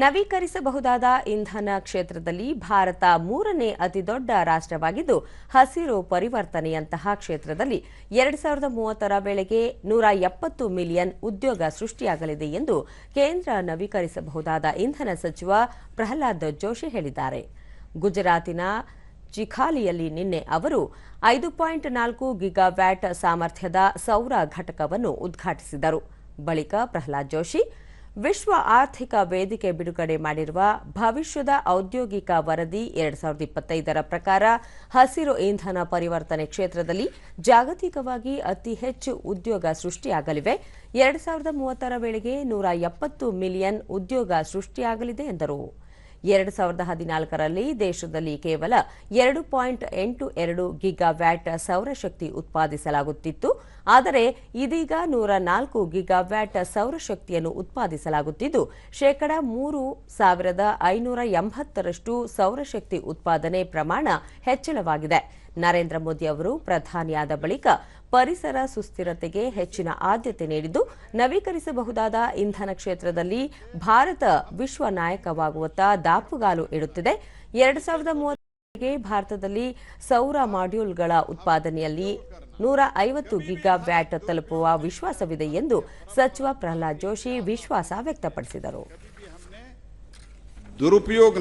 ನವೀಕರಿಸಬಹುದಾದ ಇಂಧನ ಕ್ಷೇತ್ರದಲ್ಲಿ ಭಾರತ ಮೂರನೇ ಅತಿದೊಡ್ಡ ರಾಷ್ಟ್ರವಾಗಿದ್ದು, ಹಸಿರು ಪರಿವರ್ತನೆಯಂತಹ ಕ್ಷೇತ್ರದಲ್ಲಿ ಎರಡು ಸಾವಿರದ ಮೂವತ್ತರ ವೇಳೆಗೆ ನೂರ ಎಪ್ಪತ್ತು ಮಿಲಿಯನ್ ಉದ್ಯೋಗ ಸೃಷ್ಟಿಯಾಗಲಿದೆ ಎಂದು ಕೇಂದ್ರ ನವೀಕರಿಸಬಹುದಾದ ಇಂಧನ ಸಚಿವ ಪ್ರಹ್ಲಾದ್ ಜೋಶಿ ಹೇಳಿದ್ದಾರೆ. ಗುಜರಾತಿನ ಚಿಖಾಲಿಯಲ್ಲಿ ನಿನ್ನೆ ಅವರು ಐದು ಪಾಯಿಂಟ್ ನಾಲ್ಕು ಗಿಗಾವ್ಯಾಟ್ ಸಾಮರ್ಥ್ಯದ ಸೌರ ಘಟಕವನ್ನು ಉದ್ಘಾಟಿಸಿದರು. ಬಳಿಕ ಪ್ರಹ್ಲಾದ್ ಜೋಶಿ ವಿಶ್ವ ಆರ್ಥಿಕ ವೇದಿಕೆ ಬಿಡುಗಡೆ ಮಾಡಿರುವ ಭವಿಷ್ಯದ ಔದ್ಯೋಗಿಕ ವರದಿ ಎರಡ್ ಸಾವಿರದ ಇಪ್ಪತ್ತೈದರ ಪ್ರಕಾರ ಹಸಿರು ಇಂಧನ ಪರಿವರ್ತನೆ ಕ್ಷೇತ್ರದಲ್ಲಿ ಜಾಗತಿಕವಾಗಿ ಅತಿ ಹೆಚ್ಚು ಉದ್ಯೋಗ ಸೃಷ್ಟಿಯಾಗಲಿವೆ. ಎರಡ್ ಸಾವಿರದ ಮೂವತ್ತರ ವೇಳೆಗೆ ನೂರ ಎಪ್ಪತ್ತು ಮಿಲಿಯನ್ ಉದ್ಯೋಗ ಸೃಷ್ಟಿಯಾಗಲಿದೆ ಎಂದರು. ಎರಡು ಸಾವಿರದ ಹದಿನಾಲ್ಕರಲ್ಲಿ ದೇಶದಲ್ಲಿ ಕೇವಲ ಎರಡು ಪಾಯಿಂಟ್ ಎಂಟು ಎರಡು ಗಿಗಾವ್ಯಾಟ್ ಸೌರಶಕ್ತಿ ಉತ್ಪಾದಿಸಲಾಗುತ್ತಿತ್ತು. ಆದರೆ ಇದೀಗ ನೂರ ನಾಲ್ಕು ಗಿಗಾವ್ಯಾಟ್ ಸೌರಶಕ್ತಿಯನ್ನು ಉತ್ಪಾದಿಸಲಾಗುತ್ತಿದ್ದು, ಶೇಕಡ ಮೂರು ಸಾವಿರದ ಐನೂರ ಎಂಬತ್ತರಷ್ಟು ಸೌರಶಕ್ತಿ ಉತ್ಪಾದನೆ ಪ್ರಮಾಣ ಹೆಚ್ಚಳವಾಗಿದೆ. ನರೇಂದ್ರ ಮೋದಿ ಅವರು ಪ್ರಧಾನಿಯಾದ ಬಳಿಕ ಪರಿಸರ ಸುಸ್ಥಿರತೆಗೆ ಹೆಚ್ಚಿನ ಆದ್ಯತೆ ನೀಡಿದ್ದು, ನವೀಕರಿಸಬಹುದಾದ ಇಂಧನ ಕ್ಷೇತ್ರದಲ್ಲಿ ಭಾರತ ವಿಶ್ವ ನಾಯಕವಾಗುವತ್ತ ದಾಪುಗಾಲು ಇಡುತ್ತಿದೆ. ಎರಡ್ ಸಾವಿರದ ಮೂವತ್ತರಿಗೆ ಭಾರತದಲ್ಲಿ ಸೌರ ಮಾಡ್ಯೂಲ್ಗಳ ಉತ್ಪಾದನೆಯಲ್ಲಿ ನೂರ ಐವತ್ತು ಗಿಗಾ ವ್ಯಾಟ್ ತಲುಪುವ ವಿಶ್ವಾಸವಿದೆ ಎಂದು ಸಚಿವ ಪ್ರಹ್ಲಾದ್ ಜೋಶಿ ವಿಶ್ವಾಸ ವ್ಯಕ್ತಪಡಿಸಿದರು. ದುರುಪಯೋಗ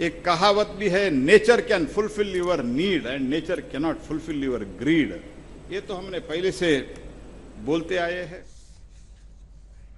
एक कहावत भी है nature can fulfil your need and nature cannot fulfil your greed ये तो हमने पहले से बोलते आए हैं।